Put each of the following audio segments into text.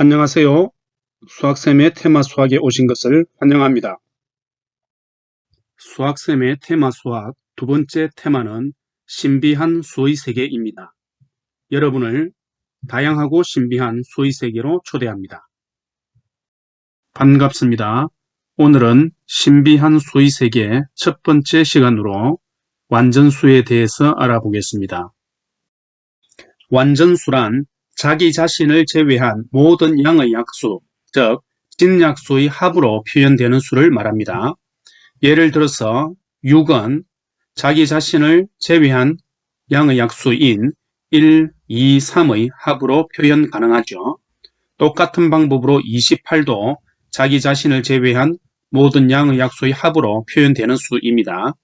안녕하세요. 수학쌤의 테마 수학에 오신 것을 환영합니다. 수학쌤의 테마 수학 두 번째 테마는 신비한 수의 세계입니다. 여러분을 다양하고 신비한 수의 세계로 초대합니다. 반갑습니다. 오늘은 신비한 수의 세계 첫 번째 시간으로 완전수에 대해서 알아보겠습니다. 완전수란 자기 자신을 제외한 모든 양의 약수, 즉 진약수의 합으로 표현되는 수를 말합니다. 예를 들어서 6은 자기 자신을 제외한 양의 약수인 1, 2, 3의 합으로 표현 가능하죠. 똑같은 방법으로 28도 자기 자신을 제외한 모든 양의 약수의 합으로 표현되는 수입니다.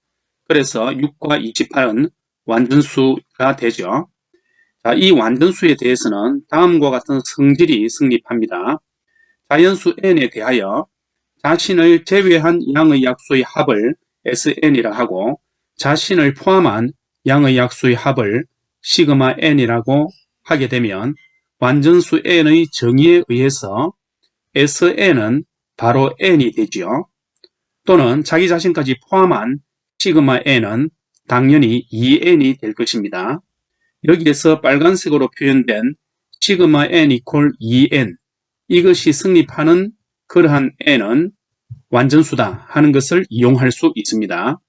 그래서 6과 28은 완전수가 되죠. 자, 이 완전수에 대해서는 다음과 같은 성질이 성립합니다. 자연수 n에 대하여 자신을 제외한 양의 약수의 합을 Sn이라 하고 자신을 포함한 양의 약수의 합을 시그마 n이라고 하게 되면 완전수 n의 정의에 의해서 Sn은 바로 n이 되지요. 또는 자기 자신까지 포함한 시그마 n은 당연히 2n이 될 것입니다. 여기에서 빨간색으로 표현된 시그마 n 이퀄 2n 이것이 성립하는 그러한 n은 완전수다 하는 것을 이용할 수 있습니다.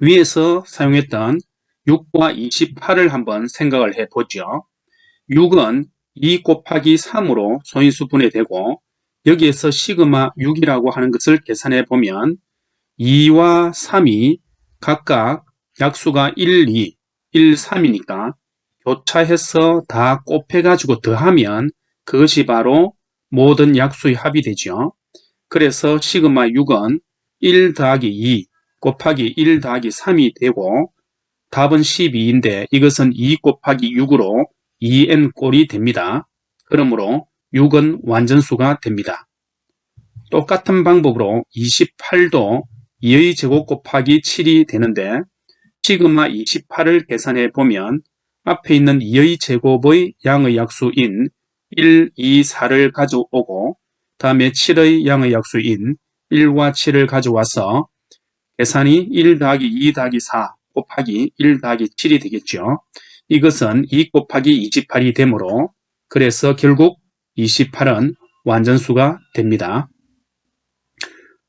위에서 사용했던 6과 28을 한번 생각을 해보죠. 6은 2 곱하기 3으로 소인수 분해되고 여기에서 시그마 6이라고 하는 것을 계산해 보면 2와 3이 각각 약수가 1, 2, 1, 3이니까 교차해서 다 곱해가지고 더하면 그것이 바로 모든 약수의 합이 되죠. 그래서 시그마 6은 1 더하기 2 곱하기 1 더하기 3이 되고 답은 12인데 이것은 2 곱하기 6으로 2n 꼴이 됩니다. 그러므로 6은 완전수가 됩니다. 똑같은 방법으로 28도 2의 제곱 곱하기 7이 되는데 시그마 28을 계산해 보면 앞에 있는 2의 제곱의 양의 약수인 1, 2, 4를 가져오고 다음에 7의 양의 약수인 1과 7을 가져와서 계산이 1 더하기 2 더하기 4 곱하기 1 더하기 7이 되겠죠. 이것은 2 곱하기 28이 되므로 그래서 결국 28은 완전수가 됩니다.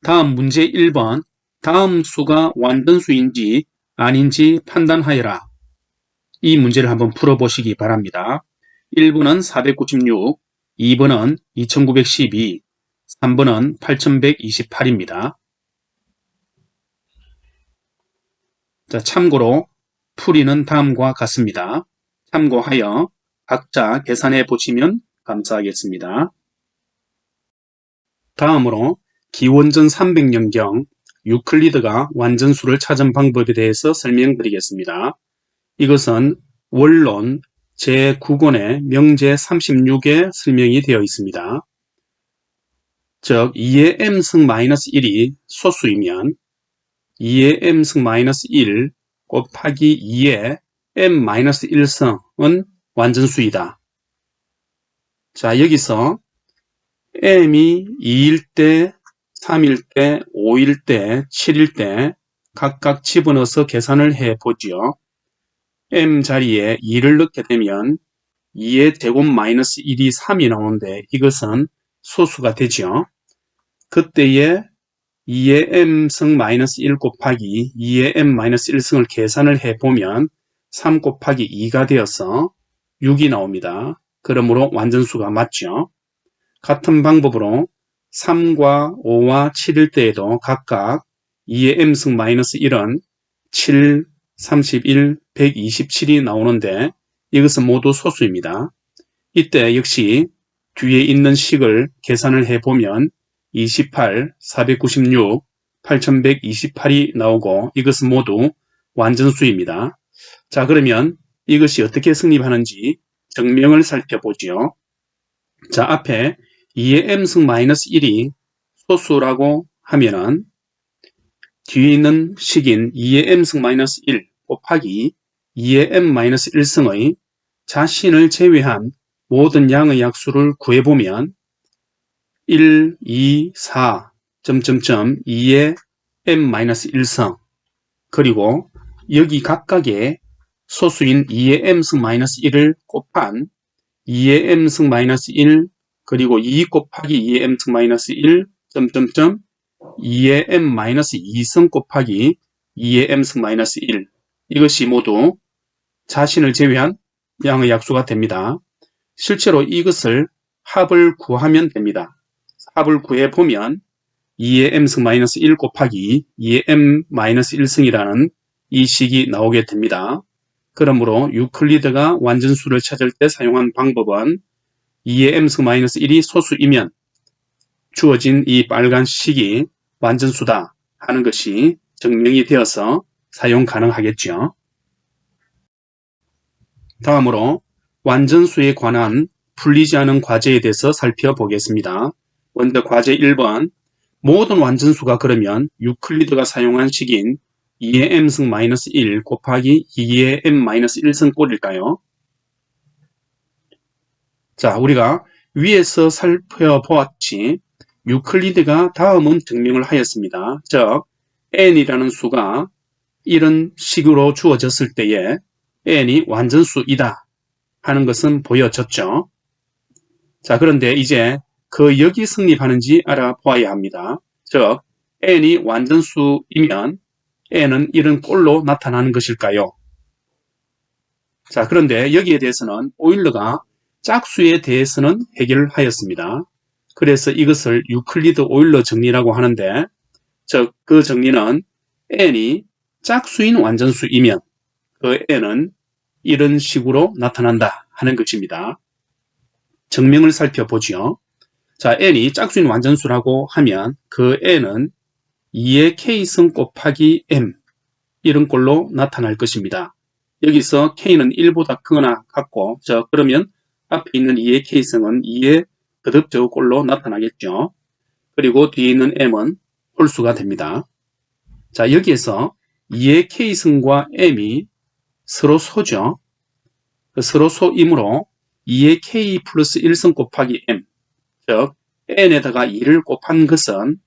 다음 문제 1번 다음 수가 완전수인지 아닌지 판단하여라. 이 문제를 한번 풀어보시기 바랍니다. 1번은 496, 2번은 2912, 3번은 8128입니다. 자, 참고로 풀이는 다음과 같습니다. 참고하여 각자 계산해 보시면 감사하겠습니다. 다음으로 기원전 300년경 유클리드가 완전수를 찾은 방법에 대해서 설명드리겠습니다. 이것은 원론 제9권의 명제 36에 설명이 되어 있습니다. 즉 2의 m승 마이너스 1이 소수이면 2의 m승 마이너스 1 곱하기 2의 m 마이너스 1승은 완전수이다. 자 여기서 m이 2일 때, 3일 때, 5일 때, 7일 때 각각 집어넣어서 계산을 해 보지요. m 자리에 2를 넣게 되면 2의 제곱 마이너스 1이 3이 나오는데 이것은 소수가 되죠. 그때에 2의 m승 마이너스 1 곱하기 2의 m 마이너스 1승을 계산을 해보면 3 곱하기 2가 되어서 6이 나옵니다. 그러므로 완전수가 맞죠. 같은 방법으로 3과 5와 7일 때에도 각각 2의 m승 마이너스 1은 7, 31, 127이 나오는데 이것은 모두 소수입니다. 이때 역시 뒤에 있는 식을 계산을 해보면 28, 496, 8128이 나오고 이것은 모두 완전수입니다. 자 그러면 이것이 어떻게 성립하는지 증명을 살펴보지요. 자 앞에 2의 m승 마이너스 1이 소수라고 하면은 뒤에 있는 식인 2의 m승 마이너스 1 곱하기 2의 m-1승의 자신을 제외한 모든 양의 약수를 구해보면 1, 2, 4, 점점점 2의 m-1성. 그리고 여기 각각의 소수인 2의 m승 마이너스 1을 곱한 2의 m승 마이너스 1 그리고 2 곱하기 2의 m승 마이너스 1 점점점 2의 m 마이너스 2승 곱하기 2의 m승 마이너스 1 이것이 모두 자신을 제외한 양의 약수가 됩니다. 실제로 이것을 합을 구하면 됩니다. 합을 구해 보면 2의 m승 마이너스 1 곱하기 2의 m 마이너스 1승이라는 이 식이 나오게 됩니다. 그러므로 유클리드가 완전수를 찾을 때 사용한 방법은 2의 m승 마이너스 1이 소수이면 주어진 이 빨간 식이 완전수다 하는 것이 증명이 되어서 사용 가능하겠죠. 다음으로 완전수에 관한 풀리지 않은 과제에 대해서 살펴보겠습니다. 먼저 과제 1번 모든 완전수가 그러면 유클리드가 사용한 식인 2의 m승 마이너스 1 곱하기 2의 m 마이너스 1승 꼴일까요? 자, 우리가 위에서 살펴보았지 유클리드가 다음은 증명을 하였습니다. 즉, n이라는 수가 이런 식으로 주어졌을 때에 n이 완전수이다 하는 것은 보여졌죠. 자, 그런데 이제 그 역이 성립하는지 알아보아야 합니다. 즉, n이 완전수이면 n은 이런 꼴로 나타나는 것일까요? 자, 그런데 여기에 대해서는 오일러가 짝수에 대해서는 해결을 하였습니다. 그래서 이것을 유클리드 오일러 정리라고 하는데, 즉, 그 정리는 n이 짝수인 완전수이면 그 n은 이런 식으로 나타난다 하는 것입니다. 증명을 살펴보죠. 자, n이 짝수인 완전수라고 하면 그 n은 2의 k승 곱하기 m 이런 꼴로 나타날 것입니다. 여기서 k는 1보다 크거나 같고 저 그러면 앞에 있는 2의 k승은 2의 거듭적 꼴로 나타나겠죠. 그리고 뒤에 있는 m은 홀수가 됩니다. 자 여기에서 2의 k승과 m이 서로 소죠. 그 서로 소이므로 2의 k 플러스 1승 곱하기 m 즉 n에다가 2를 곱한 것은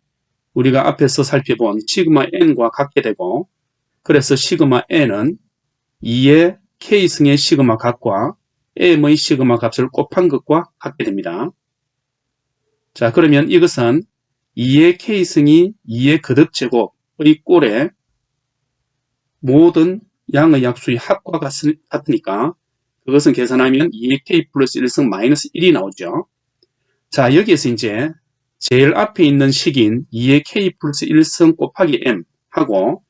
우리가 앞에서 살펴본 시그마 n과 같게 되고 그래서 시그마 n은 2의 k승의 시그마 값과 m의 시그마 값을 곱한 것과 같게 됩니다. 자 그러면 이것은 2의 k승이 2의 거듭제곱의 꼴에 모든 양의 약수의 합과 같으니까 그것은 계산하면 2의 k 플러스 1승 마이너스 1이 나오죠. 자 여기에서 이제 제일 앞에 있는 식인 2의 k 플러스 1승 곱하기 m 하고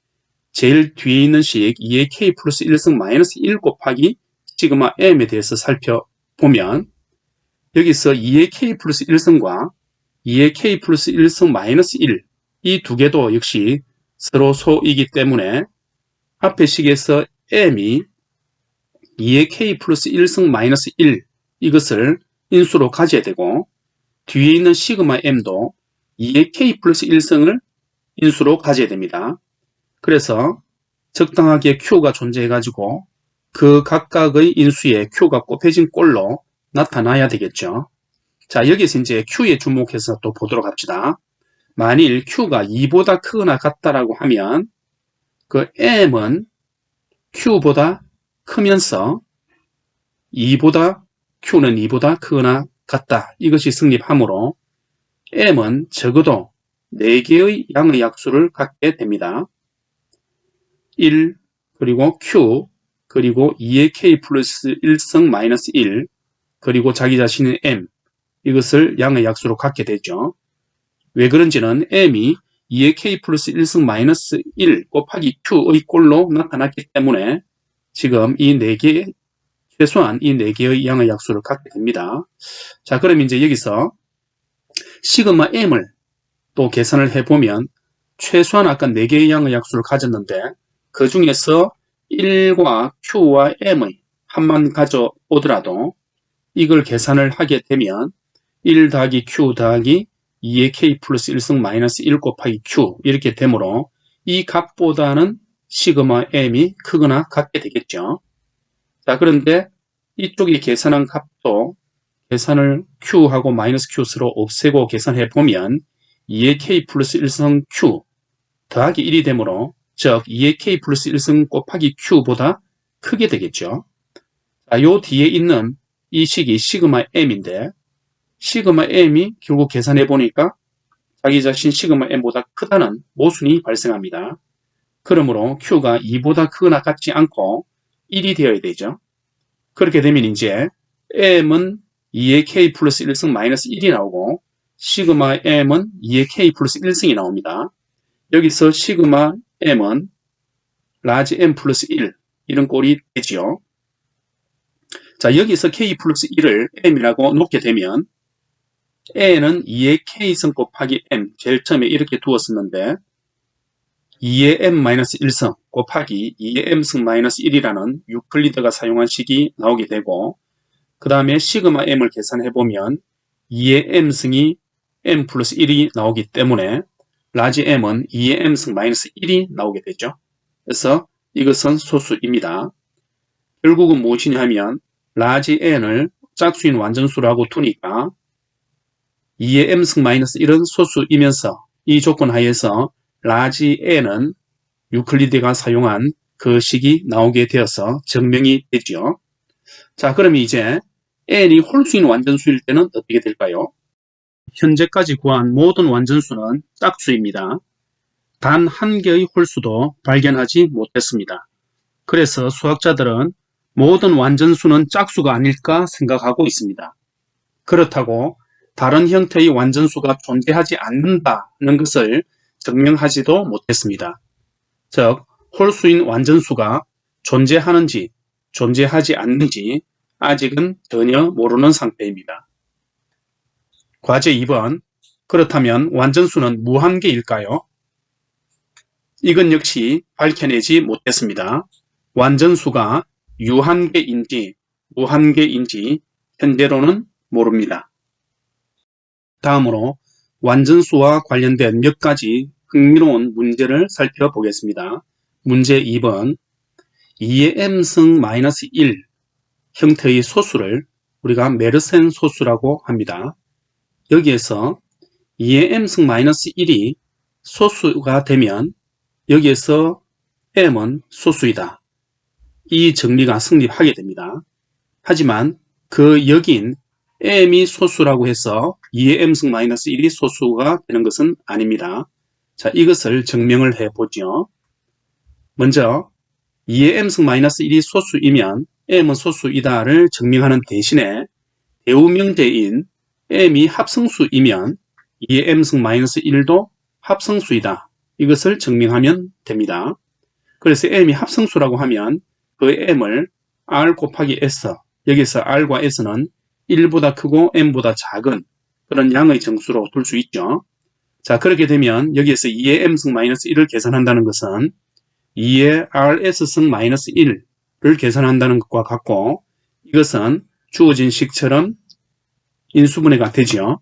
제일 뒤에 있는 식 2의 k 플러스 1승 마이너스 1 곱하기 시그마 m에 대해서 살펴보면 여기서 2의 k 플러스 1승과 2의 k 플러스 1승 마이너스 1 이 두 개도 역시 서로 소이기 때문에 앞에 식에서 m이 2의 k 플러스 1승 마이너스 1 이것을 인수로 가져야 되고 뒤에 있는 시그마 m도 2의 k 플러스 1승을 인수로 가져야 됩니다. 그래서 적당하게 q가 존재해 가지고 그 각각의 인수에 q가 곱해진 꼴로 나타나야 되겠죠. 자 여기서 이제 q에 주목해서 또 보도록 합시다. 만일 q가 2보다 크거나 같다라고 하면 그 m은 q보다 크면서 2보다 q는 2보다 크거나 같다. 이것이 성립하므로 m은 적어도 4개의 양의 약수를 갖게 됩니다. 1 그리고 q 그리고 2의 k 플러스 1성 마이너스 1 그리고 자기 자신의 m 이것을 양의 약수로 갖게 되죠. 왜 그런지는 m이 2의 k 플러스 1성 마이너스 1 곱하기 q의 꼴로 나타났기 때문에 지금 이 4개 최소한 이 4개의 양의 약수를 갖게 됩니다. 자, 그럼 이제 여기서 시그마 m을 또 계산을 해보면 최소한 아까 4개의 양의 약수를 가졌는데 그 중에서 1과 q와 m의 한만 가져오더라도 이걸 계산을 하게 되면 1 더하기 q 더하기 2의 k 플러스 1승 마이너스 1 곱하기 q 이렇게 되므로 이 값보다는 시그마 m이 크거나 같게 되겠죠. 자, 그런데 이쪽이 계산한 값도 계산을 q하고 마이너스 q스로 없애고 계산해 보면 2의 k 플러스 1승 q 더하기 1이 되므로 즉 2의 k 플러스 1승 곱하기 q보다 크게 되겠죠. 자, 요 뒤에 있는 이 식이 시그마 m인데 시그마 m이 결국 계산해 보니까 자기 자신 시그마 m보다 크다는 모순이 발생합니다. 그러므로 q가 2보다 크거나 같지 않고 1이 되어야 되죠. 그렇게 되면 이제 m은 2의 k 플러스 1승 마이너스 1이 나오고 시그마 m은 2의 k 플러스 1승이 나옵니다. 여기서 시그마 m은 라지 m 플러스 1 이런 꼴이 되지요. 자 여기서 k 플러스 1을 m이라고 놓게 되면 a는 2의 k승 곱하기 m 제일 처음에 이렇게 두었었는데 2의 m-1승 곱하기 2의 m승 마이너스 1이라는 유클리드가 사용한 식이 나오게 되고 그 다음에 시그마 m을 계산해 보면 2의 m승이 m 플러스 1이 나오기 때문에 라지 m은 2의 m승 마이너스 1이 나오게 되죠. 그래서 이것은 소수입니다. 결국은 무엇이냐 하면 라지 n을 짝수인 완전수라고 두니까 2의 m승 마이너스 1은 소수이면서 이 조건 하에서 라지 n은 유클리드가 사용한 그 식이 나오게 되어서 증명이 되죠. 자, 그럼 이제 n이 홀수인 완전수일 때는 어떻게 될까요? 현재까지 구한 모든 완전수는 짝수입니다. 단 한 개의 홀수도 발견하지 못했습니다. 그래서 수학자들은 모든 완전수는 짝수가 아닐까 생각하고 있습니다. 그렇다고 다른 형태의 완전수가 존재하지 않는다는 것을 증명하지도 못했습니다. 즉, 홀수인 완전수가 존재하는지 존재하지 않는지 아직은 전혀 모르는 상태입니다. 과제 2번 그렇다면 완전수는 무한계일까요? 이건 역시 밝혀내지 못했습니다. 완전수가 유한계인지 무한계인지 현재로는 모릅니다. 다음으로 완전수와 관련된 몇 가지 흥미로운 문제를 살펴보겠습니다. 문제 2번 2의 m승 마이너스 1 형태의 소수를 우리가 메르센 소수라고 합니다. 여기에서 2의 m승 마이너스 1이 소수가 되면 여기에서 m은 소수이다. 이 정리가 성립하게 됩니다. 하지만 그 여긴 m이 소수라고 해서 2의 m승 마이너스 1이 소수가 되는 것은 아닙니다. 자, 이것을 증명을 해보죠. 먼저 2의 m승 마이너스 1이 소수이면 m은 소수이다를 증명하는 대신에 대우명제인 m이 합성수이면 2의 m승 마이너스 1도 합성수이다. 이것을 증명하면 됩니다. 그래서 m이 합성수라고 하면 그 m을 r 곱하기 s 여기서 r과 s는 1보다 크고 m보다 작은 그런 양의 정수로 둘 수 있죠. 자 그렇게 되면 여기에서 2의 m승 마이너스 1을 계산한다는 것은 2의 rs승 마이너스 1을 계산한다는 것과 같고 이것은 주어진 식처럼 인수분해가 되지요.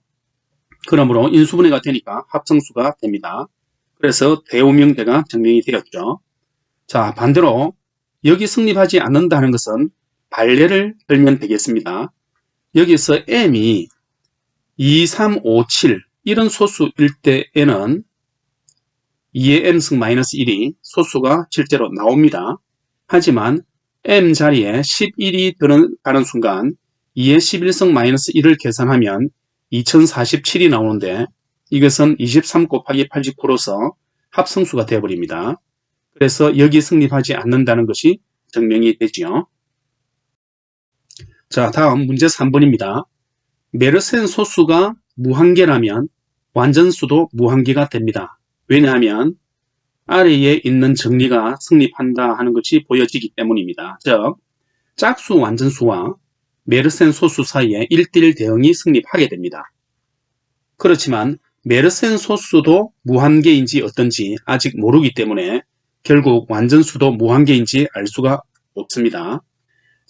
그러므로 인수분해가 되니까 합성수가 됩니다. 그래서 대우명대가 증명이 되었죠. 자 반대로 여기 성립하지 않는다는 것은 반례를 들면 되겠습니다. 여기서 m이 2, 3, 5, 7 이런 소수일 때에는 2의 m승 마이너스 1이 소수가 실제로 나옵니다. 하지만 m 자리에 11이 들어가는 순간 2의 11승 마이너스 1을 계산하면 2047이 나오는데 이것은 23 곱하기 89로서 합성수가 되어버립니다. 그래서 여기 성립하지 않는다는 것이 증명이 되지요. 자, 다음 문제 3번입니다. 메르센 소수가 무한계라면 완전수도 무한계가 됩니다. 왜냐하면 아래에 있는 정리가 성립한다 하는 것이 보여지기 때문입니다. 즉, 짝수 완전수와 메르센 소수 사이에 1대1 대응이 성립하게 됩니다. 그렇지만 메르센 소수도 무한계인지 어떤지 아직 모르기 때문에 결국 완전수도 무한계인지 알 수가 없습니다.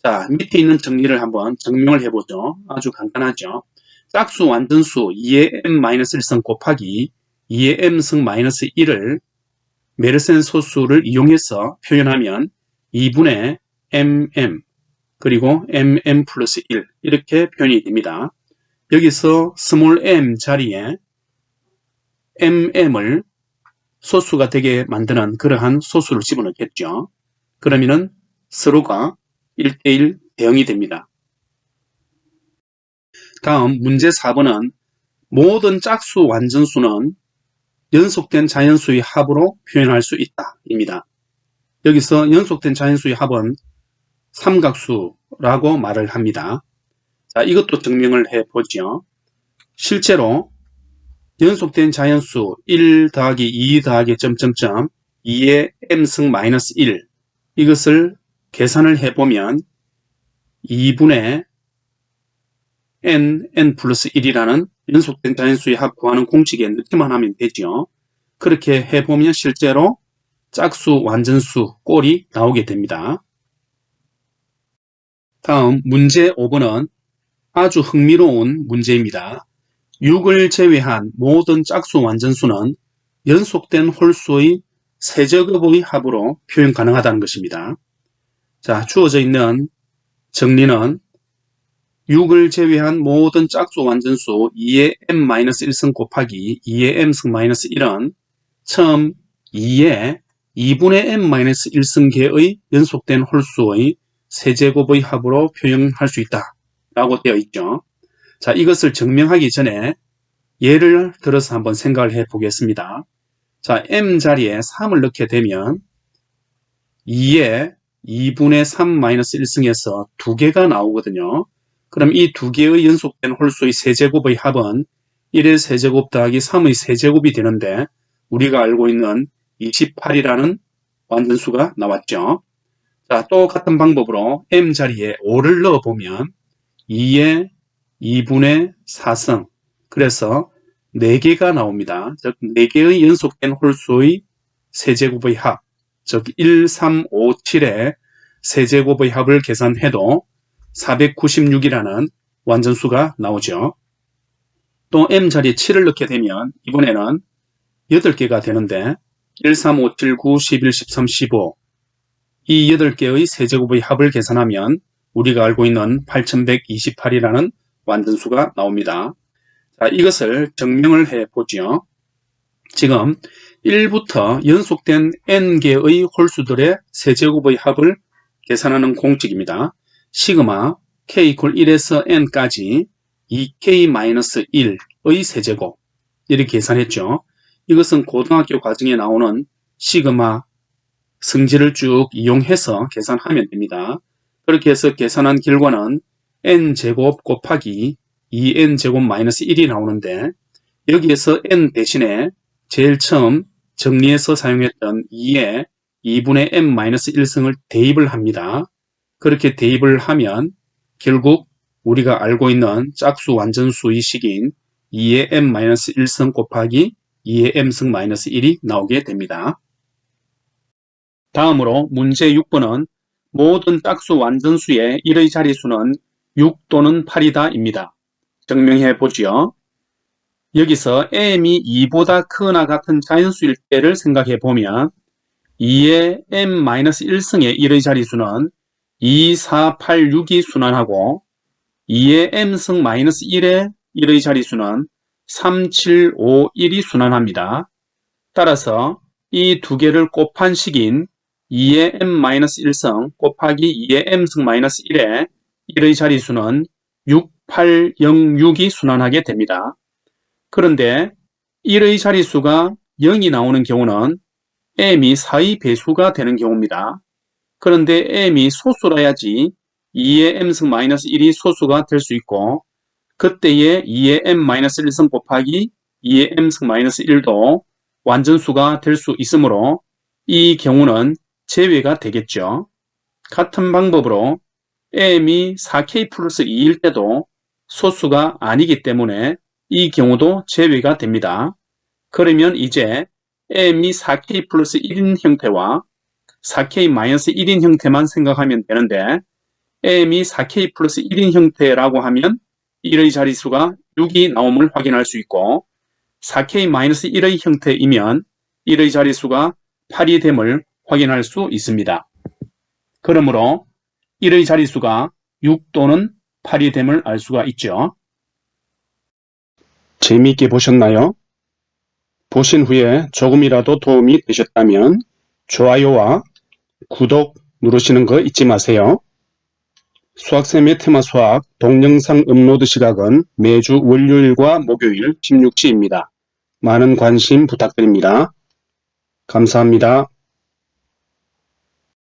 자, 밑에 있는 정리를 한번 증명을 해보죠. 아주 간단하죠. 짝수 완전수 2의 m-1승 곱하기 2의 m승 마이너스 1을 메르센 소수를 이용해서 표현하면 2분의 mm 그리고 mm 플러스 1 이렇게 표현이 됩니다. 여기서 스몰 m 자리에 mm을 소수가 되게 만드는 그러한 소수를 집어넣겠죠. 그러면은 서로가 1대1 대응이 됩니다. 다음 문제 4번은 모든 짝수 완전수는 연속된 자연수의 합으로 표현할 수 있다 입니다. 여기서 연속된 자연수의 합은 삼각수라고 말을 합니다. 자, 이것도 증명을 해 보죠. 실제로 연속된 자연수 1 더하기 2 더하기 점점점 2의 m승 마이너스 1 이것을 계산을 해보면 2분의 n, n 플러스 1이라는 연속된 자연수의 합 구하는 공식에 넣기만 하면 되죠. 그렇게 해보면 실제로 짝수, 완전수, 꼴이 나오게 됩니다. 다음 문제 5번은 아주 흥미로운 문제입니다. 6을 제외한 모든 짝수 완전수는 연속된 홀수의 세제곱의 합으로 표현 가능하다는 것입니다. 자, 주어져 있는 정리는 6을 제외한 모든 짝수 완전수 2의 m-1승 곱하기 2의 m승 마이너스 1은 처음 2의 2분의 m-1승계의 연속된 홀수의 세제곱의 합으로 표현할 수 있다 라고 되어 있죠. 자 이것을 증명하기 전에 예를 들어서 한번 생각을 해 보겠습니다. 자 m 자리에 3을 넣게 되면 2의 2분의 3-1승에서 두 개가 나오거든요. 그럼 이 두 개의 연속된 홀수의 세제곱의 합은 1의 세제곱 더하기 3의 세제곱이 되는데 우리가 알고 있는 28이라는 완전수가 나왔죠. 자, 또 같은 방법으로 m 자리에 5를 넣어보면 2의 2분의 4승 그래서 4개가 나옵니다. 즉 4개의 연속된 홀수의 세제곱의 합, 즉 1, 3, 5, 7의 세제곱의 합을 계산해도 496이라는 완전수가 나오죠. 또 m 자리에 7을 넣게 되면 이번에는 8개가 되는데 1, 3, 5, 7, 9, 11, 13, 15 이 8개의 세제곱의 합을 계산하면 우리가 알고 있는 8128이라는 완전수가 나옵니다. 자, 이것을 증명을 해 보죠. 지금 1부터 연속된 n개의 홀수들의 세제곱의 합을 계산하는 공식입니다. 시그마 k 이퀄 1에서 n까지 2k-1의 세제곱 이렇게 계산했죠. 이것은 고등학교 과정에 나오는 시그마 성질을 쭉 이용해서 계산하면 됩니다. 그렇게 해서 계산한 결과는 n제곱 곱하기 2n제곱 마이너스 1이 나오는데 여기에서 n 대신에 제일 처음 정리해서 사용했던 2의 2분의 m-1승을 대입을 합니다. 그렇게 대입을 하면 결국 우리가 알고 있는 짝수 완전수의 식인 2의 m-1승 곱하기 2의 m승 마이너스 1이 나오게 됩니다. 다음으로 문제 6번은 모든 짝수 완전수의 1의 자리수는 6 또는 8이다 입니다. 증명해 보지요. 여기서 m이 2보다 크거나 같은 자연수일 때를 생각해 보면 2의 m-1승의 1의 자리수는 2, 4, 8, 6이 순환하고 2의 m승 마이너스 1의 1의 자리수는 3, 7, 5, 1이 순환합니다. 따라서 이 두 개를 곱한 식인 2의 m-1승 곱하기 2의 m승 마이너스 1의 1의 자리수는 6, 8, 0, 6이 순환하게 됩니다. 그런데 1의 자리수가 0이 나오는 경우는 m이 4의 배수가 되는 경우입니다. 그런데 m이 소수라야지 2의 m승 마이너스 1이 소수가 될 수 있고 그때의 2의 m 마이너스 1승 곱하기 2의 m승 마이너스 1도 완전수가 될 수 있으므로 이 경우는 제외가 되겠죠. 같은 방법으로 m이 4k 플러스 2일 때도 소수가 아니기 때문에 이 경우도 제외가 됩니다. 그러면 이제 m이 4k 플러스 1인 형태와 4k-1인 형태만 생각하면 되는데 m이 4k 플러스 1인 형태라고 하면 1의 자리수가 6이 나옴을 확인할 수 있고 4k-1의 형태이면 1의 자리수가 8이 됨을 확인할 수 있습니다. 그러므로 1의 자리수가 6 또는 8이 됨을 알 수가 있죠. 재미있게 보셨나요? 보신 후에 조금이라도 도움이 되셨다면 좋아요와 구독 누르시는 거 잊지 마세요. 수학쌤의 테마 수학 동영상 업로드 시각은 매주 월요일과 목요일 16시입니다. 많은 관심 부탁드립니다. 감사합니다.